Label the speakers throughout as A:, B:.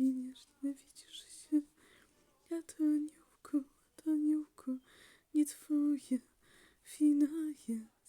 A: przygniesz, nęwidzisz się. Ja to aniołku, to aniołku, nie twoje wina jest.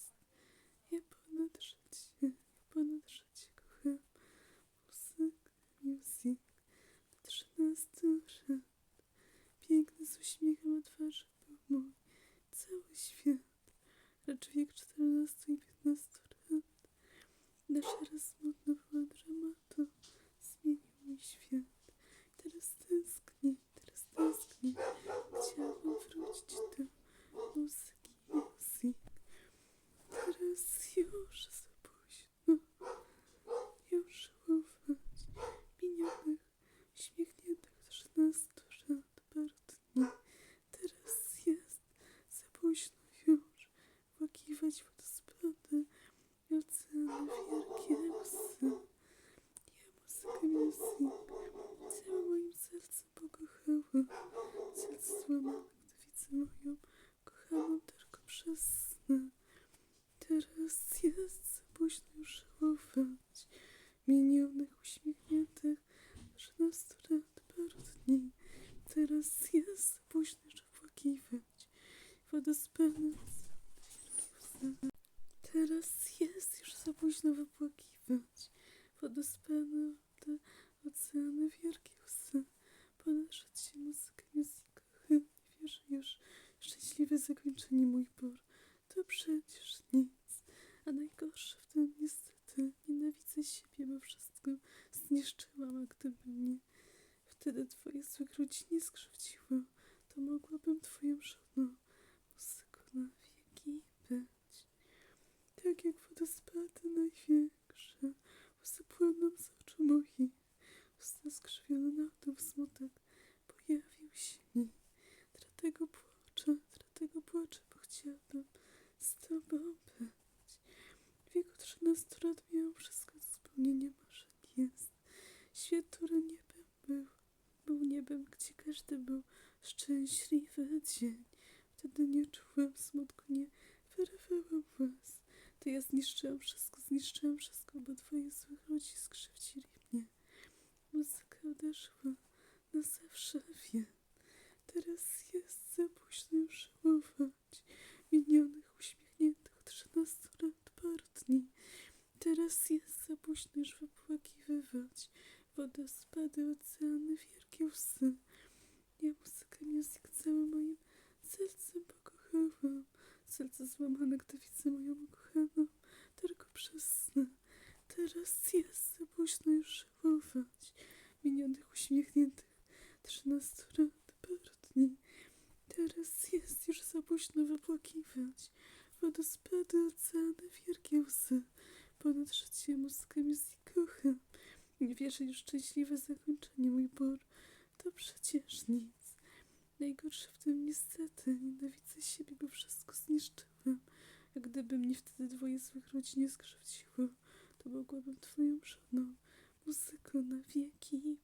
A: Moją kochaną tylko przez sny. Teraz jest za późno już żałować minionych, uśmiechniętych trzynastu lat partni. Teraz jest za późno już opłakiwać wodospady Teraz jest już za późno wypłakiwać wodospady te oceany wielkie łzy. Ponad życie muzykę, muzykę, nie wierzę już. Zakończenie mój bór, to przecież nic. A najgorsze w tym niestety, nienawidzę siebie, bo wszystko zniszczyłam, a gdyby mnie wtedy twoje ludzi nie skrzywdziło, to mogłabym twoją żoną muzyką na wieki być. Tak jak wodospady największe, 13 lat miałam wszystko do spełnienia marzeń jest. Świat, który niebem był, był niebem, gdzie każdy był szczęśliwy dzień. Wtedy nie czułam smutku, nie wyrywałam łez. To ja zniszczyłam wszystko, zniszczyłam wszystko, bo twoje złych ludzi skrzywdzili mnie. Muzyka odeszła na zawsze, wiem. Teraz jest za późno już żałować minionych, uśmiechniętych trzynastu lat partni. Teraz jest za późno już wypłakiwywać wodospady, oceany, wielkie łzy. Ja muzykę music całym moim sercem pokochałam. Serce złamane, gdy widzę moją ukochaną tylko przez sny. Teraz jest za późno już żałować minionych, uśmiechniętych trzynastu lat partni. Teraz jest już za późno wypłakiwać wodospady, oceany, wielkie łzy. Ponad życie muzykę music kocham. Nie wierzę już szczęśliwe zakończenie, mój bór. To przecież nic. Najgorsze w tym niestety, nienawidzę siebie, bo wszystko zniszczyłam. A gdyby mnie wtedy dwoje złych ludzi nie skrzywdziło, to mogłabym twoją żoną muzyką na wieki być.